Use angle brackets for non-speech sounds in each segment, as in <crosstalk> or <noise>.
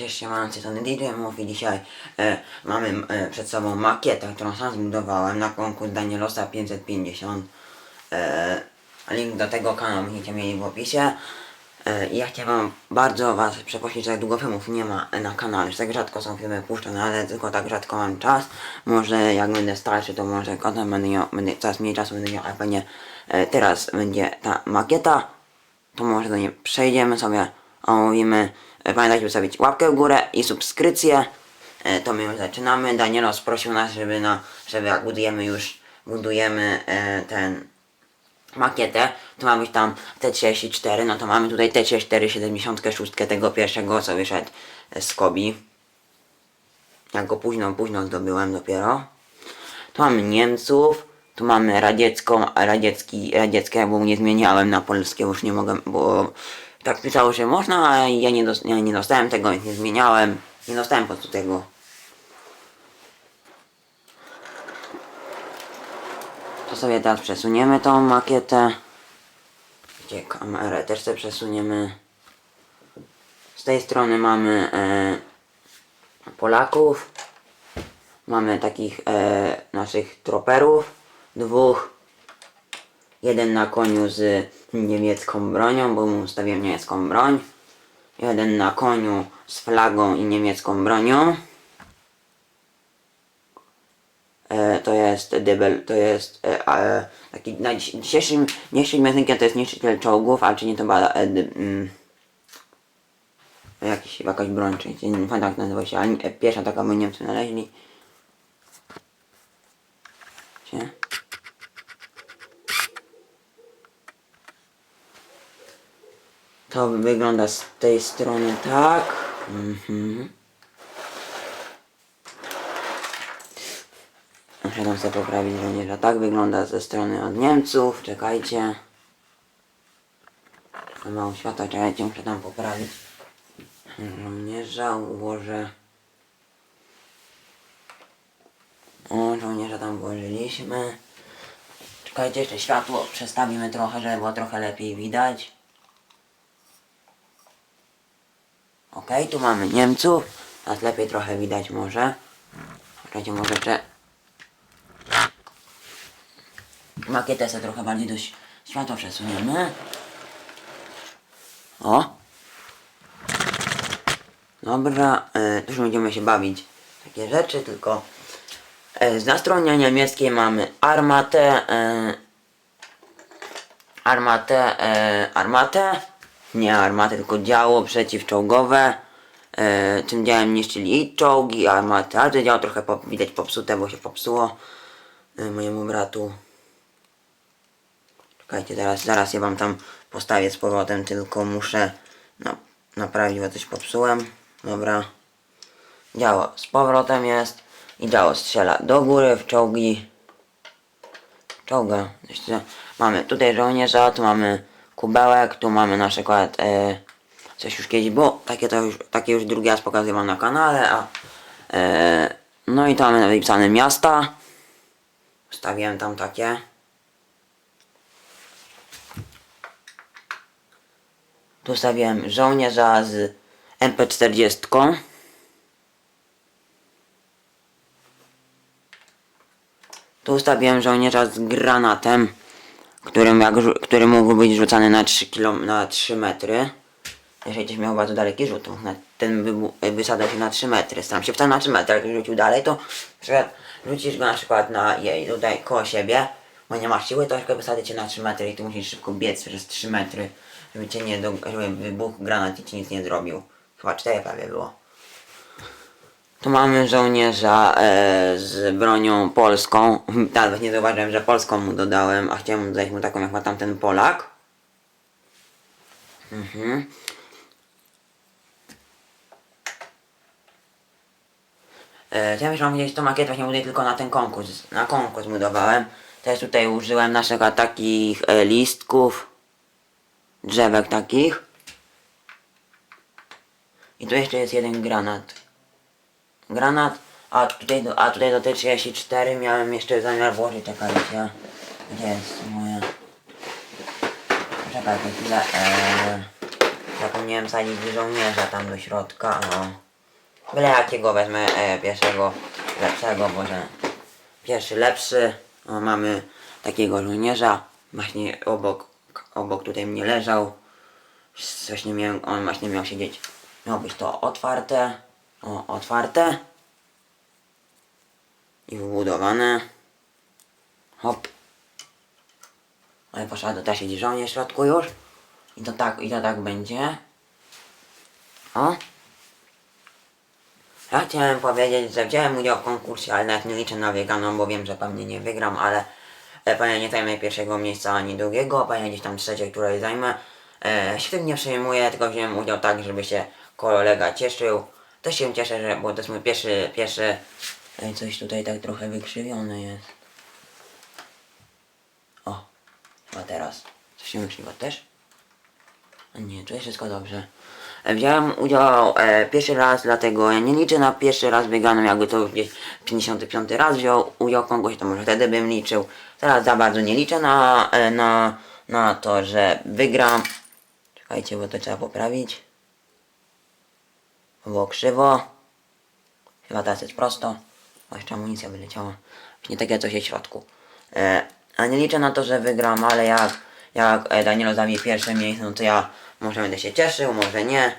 Cześć, siemancy, to DJ mówi dzisiaj e, mamy e, przed sobą makietę, którą sam zbudowałem na konkurs Danielosa 550 e, link do tego kanału będziecie mieli w opisie. E, ja chciałem bardzo was przeprosić, że długo filmów nie ma na kanale, że tak rzadko są filmy puszczane, ale tylko tak rzadko mam czas. Może jak będę starszy to może potem będę będę coraz mniej czasu będę miał, a pewnie e, teraz będzie ta makieta. To może do niej przejdziemy sobie, omówimy. E, Pamiętajcie zostawić łapkę w górę i subskrypcję. E, To my już zaczynamy. Danielos prosił nas, żeby, na, żeby jak budujemy już, budujemy e, ten makietę, to ma być tam T34, no to mamy tutaj T34 76 tego pierwszego, co wyszedł z Kobi. Ja go późno, późno zdobyłem dopiero. Tu mamy Niemców, tu mamy radziecką, radziecki, radzieckie, bo nie zmieniałem na polskie, już nie mogę, bo tak pisało, że można, a ja nie, dos, ja nie dostałem tego, więc nie zmieniałem. Nie dostałem po prostu tego. To sobie teraz przesuniemy tą makietę. Gdzie kamerę też sobie przesuniemy. Z tej strony mamy e, Polaków. Mamy takich e, naszych troperów. Dwóch. Jeden na koniu z niemiecką bronią, bo mu ustawiłem niemiecką broń. Jeden na koniu z flagą i niemiecką bronią. E, to jest dybel, to jest e, taki na dzisiejszym, dzisiejszym językiem to jest niszczyciel czołgów, ale czy nie to była e, dy, mm, jakiś, jakaś broń, czy nie pamiętam jak nazywa się, ale e, pierwsza taka bo Niemcy znaleźli. Gdzie? To wygląda z tej strony tak. Mhm. Muszę tam sobie poprawić żołnierza. Tak wygląda ze strony od Niemców. Czekajcie. Mało światła, czekajcie, muszę tam poprawić. Żołnierza ułożę. O, żołnierza tam włożyliśmy. Czekajcie, jeszcze światło przestawimy trochę, żeby było trochę lepiej widać. Okej, tu mamy Niemców. Teraz lepiej trochę widać może. Czekajcie, może jeszcze... Makietę sobie trochę bardziej do światła przesuniemy. O! Dobra, e, już będziemy się bawić takie rzeczy, tylko e, z na stronie niemieckiej mamy armatę, e, armatę, e, armatę, nie armatę, tylko działo przeciwczołgowe. E, tym działem niszczyli i czołgi, i armaty, ale to działo trochę pop, widać popsute, bo się popsuło e, mojemu bratu. Czekajcie, zaraz, zaraz ja wam tam postawię z powrotem, tylko muszę na, naprawić, bo coś popsułem. Dobra. Działo z powrotem jest i działo strzela do góry w czołgi. Czołga. Mamy tutaj żołnierza, tu mamy kubełek, tu mamy na przykład e, coś już kiedyś było, takie to już, takie już drugi raz pokazywałem na kanale, a e, no i tam mamy wypisane miasta. Ustawiłem tam takie. Tu stawiłem żołnierza z MP40. Tu ustawiłem żołnierza z granatem, którym jak, który mógł być rzucany na 3, kilo, na 3 metry. Jeżeli ktoś miał bardzo daleki rzut, to ten wybu- wysadzał się na 3 metry. Staram się wcale na 3 metry, jak rzucił dalej, to rzucisz go na przykład na jej tutaj koło siebie, bo nie masz siły, to tylko wysadzić cię na 3 metry i ty musisz szybko biec przez 3 metry, żeby cię nie do, żeby wybuchł granat i ci nic nie zrobił. Chyba 4 prawie było. Tu mamy żołnierza e, z bronią polską. <laughs> Nawet nie zauważyłem, że polską mu dodałem, a chciałem dodać mu taką jak ma tamten Polak. Mhm. E, ja że tą makietę właśnie buduję tylko na ten konkurs. Na konkurs budowałem. Też tutaj użyłem na przykład takich e, listków. Drzewek takich. I tu jeszcze jest jeden granat granat, a tutaj do, a tutaj do T34 miałem jeszcze zamiar włożyć, czekajcie, gdzie jest moja, czekajcie chwilę, eee, zapomniałem wsadzić żołnierza tam do środka, o, Byle jakiego wezmę e, pierwszego lepszego, może pierwszy lepszy. O, mamy takiego żołnierza. Właśnie obok, obok tutaj mnie leżał. Właśnie miał, on właśnie miał siedzieć. Miało być to otwarte. O, otwarte. I wbudowane. Hop. Ale poszła też siedzi żołnierz w środku już. I to tak, i to tak będzie. O. Ja chciałem powiedzieć, że wziąłem udział w konkursie, ale nawet nie liczę na wygraną, bo wiem, że pewnie nie wygram, ale e, pewnie nie zajmę pierwszego miejsca ani drugiego, pewnie gdzieś tam trzecie, które zajmę. E, się tym nie przejmuję, tylko wziąłem udział tak, żeby się kolega cieszył. Też się cieszę, że, bo to jest mój pierwszy, pierwszy... Ej, coś tutaj tak trochę wykrzywione jest. O, chyba teraz. Coś się wykrzywa też? Nie, tu jest wszystko dobrze. E, Wziąłem udział e, pierwszy raz, dlatego nie liczę na pierwszy raz wygraną, jakby to gdzieś 55 raz wziął udział konkursie, to może wtedy bym liczył. Teraz za bardzo nie liczę na, e, na, na to, że wygram. Czekajcie, bo to trzeba poprawić. Było krzywo. Chyba teraz jest prosto. O, jeszcze amunicja wyleciała. Nie takie coś jest w środku. E, a nie liczę na to, że wygram, ale jak, jak e, Danielo zajmie pierwsze miejsce, no to ja może będę się cieszył, może nie.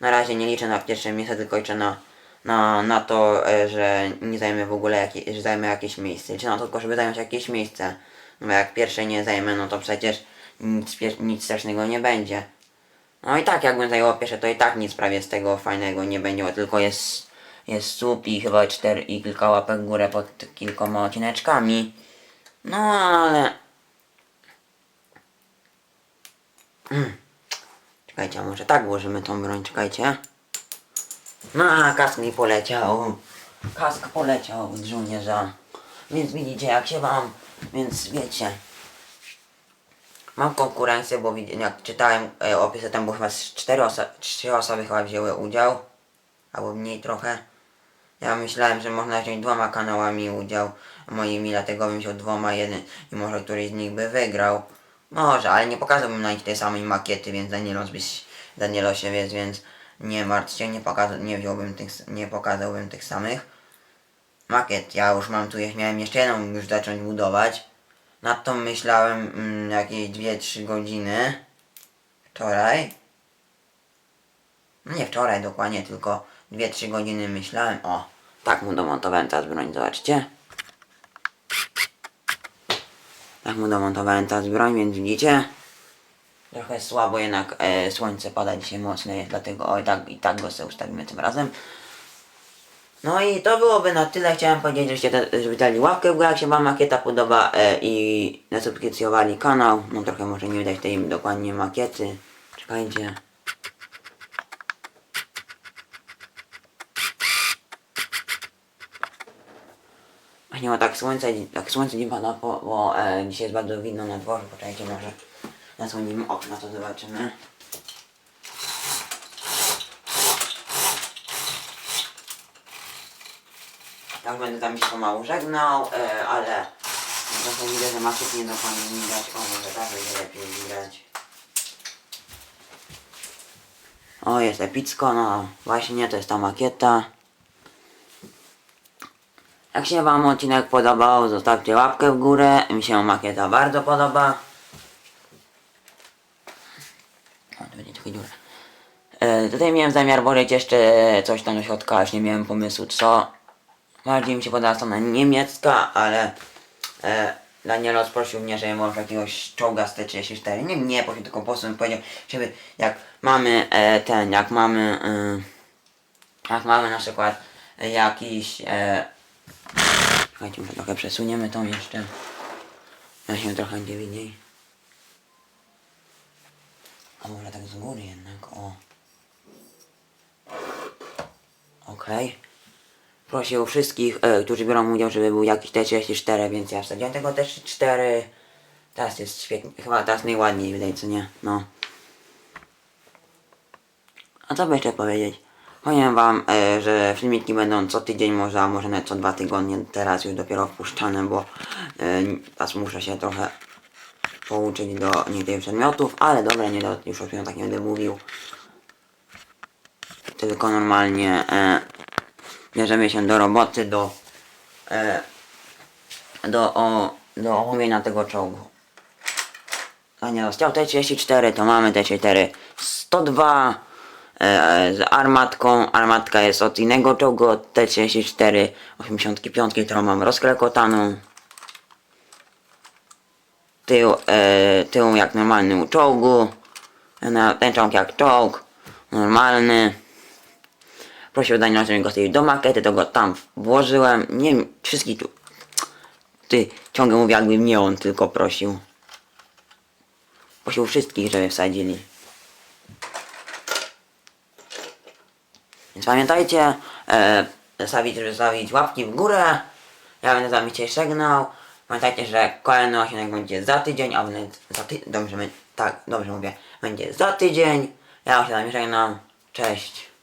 Na razie nie liczę na pierwsze miejsce, tylko liczę na, na, na to, e, że nie zajmę w ogóle że zajmę jakieś miejsce. Liczę na to tylko, żeby zająć jakieś miejsce. No bo jak pierwsze nie zajmę, no to przecież nic, nic strasznego nie będzie. No i tak jakbym zajęło pierwsze, to i tak nic prawie z tego fajnego nie będzie, tylko jest, jest słup i chyba cztery i kilka łapek w górę pod kilkoma odcineczkami. No ale... Mm. Czekajcie, może tak włożymy tą broń, czekajcie. No a kask mi poleciał. Kask poleciał z żołnierza. Więc widzicie jak się wam, więc wiecie. Mam konkurencję, bo jak czytałem e, opisy, tam było chyba cztery oso- trzy osoby chyba wzięły udział. Albo mniej trochę. Ja myślałem, że można wziąć dwoma kanałami udział moimi, dlatego bym wziął dwoma jeden i może któryś z nich by wygrał. Może, ale nie pokazałbym na nich tej samej makiety, więc Danielos byś, się więc, więc nie martw się, nie, pokaza- nie wziąłbym tych, nie pokazałbym tych samych. Makiet, ja już mam tu, miałem jeszcze jedną już zacząć budować. Nad tą myślałem mm, jakieś 2-3 godziny. Wczoraj. No nie wczoraj dokładnie, tylko 2-3 godziny myślałem. O, tak mu domontowałem teraz broń, zobaczcie. Tak mu domontowałem teraz broń, więc widzicie. Trochę słabo jednak e, słońce pada dzisiaj mocne jest, dlatego o, i, tak, i tak go sobie ustawimy tym razem. No i to byłoby na tyle. Chciałem powiedzieć, da, żeby dali łapkę w górę, jak się wam makieta podoba e, i zasubskrypcjowali kanał. No trochę może nie widać tej dokładnie makiety. Czekajcie. Właśnie ma tak słońce, tak słońce nie pada, bo, bo e, dzisiaj jest bardzo widno na dworze. Poczekajcie może nasłonimy okna, to zobaczymy. Tak będę tam się pomału żegnał, e, ale trochę widzę, że makiet nie dokładnie widać. O, może tak będzie lepiej widać. O, jest epicko, no właśnie, to jest ta makieta. Jak się wam odcinek podobał, zostawcie łapkę w górę. Mi się makieta bardzo podoba. O, tu będzie trochę dziura. E, tutaj miałem zamiar włożyć jeszcze coś tam do środka, aż nie miałem pomysłu co. Bardziej mi się podoba strona niemiecka, ale e, Daniel prosił mnie, żebym może jakiegoś czołga z T34. Nie, nie prosił, tylko po prostu mi powiedział, żeby jak mamy e, ten, jak mamy e, jak mamy na przykład jakiś e, Słuchajcie, może trochę przesuniemy tą jeszcze. Ja się trochę nie widniej. A może tak z góry jednak, o. Okej. Prosił wszystkich, e, którzy biorą udział, żeby był jakiś T34, więc ja wsadziłem tego T34. Teraz jest świetnie, chyba teraz najładniej wydaje, co nie? No. A co by jeszcze powiedzieć? Powiem wam, e, że filmiki będą co tydzień, może, a może nawet co dwa tygodnie. Teraz już dopiero wpuszczane, bo e, teraz muszę się trochę pouczyć do niektórych przedmiotów, ale dobra, nie do, już o przedmiotach nie będę mówił. Tylko normalnie e, bierzemy się do roboty, do e, do, o, do omówienia tego czołgu. A nie, chciał T34, to mamy T34 102 e, z armatką. Armatka jest od innego czołgu, od T34 85, którą mam rozklekotaną. Tył, e, tył jak normalny u czołgu. Ten czołg jak czołg. Normalny. Prosił Daniela, żebym go wstawił do makiety, to go tam włożyłem. Nie wiem, wszystkich tu ty ciągle mówię, jakby mnie on tylko prosił. Prosił wszystkich, żeby wsadzili. Więc pamiętajcie, e, zostawić, żeby zostawić łapki w górę. Ja będę z wami dzisiaj żegnał. Pamiętajcie, że kolejny odcinek będzie za tydzień, a nawet za ty... Dobrze, tak, dobrze mówię. Będzie za tydzień. Ja się z wami żegnam. Cześć.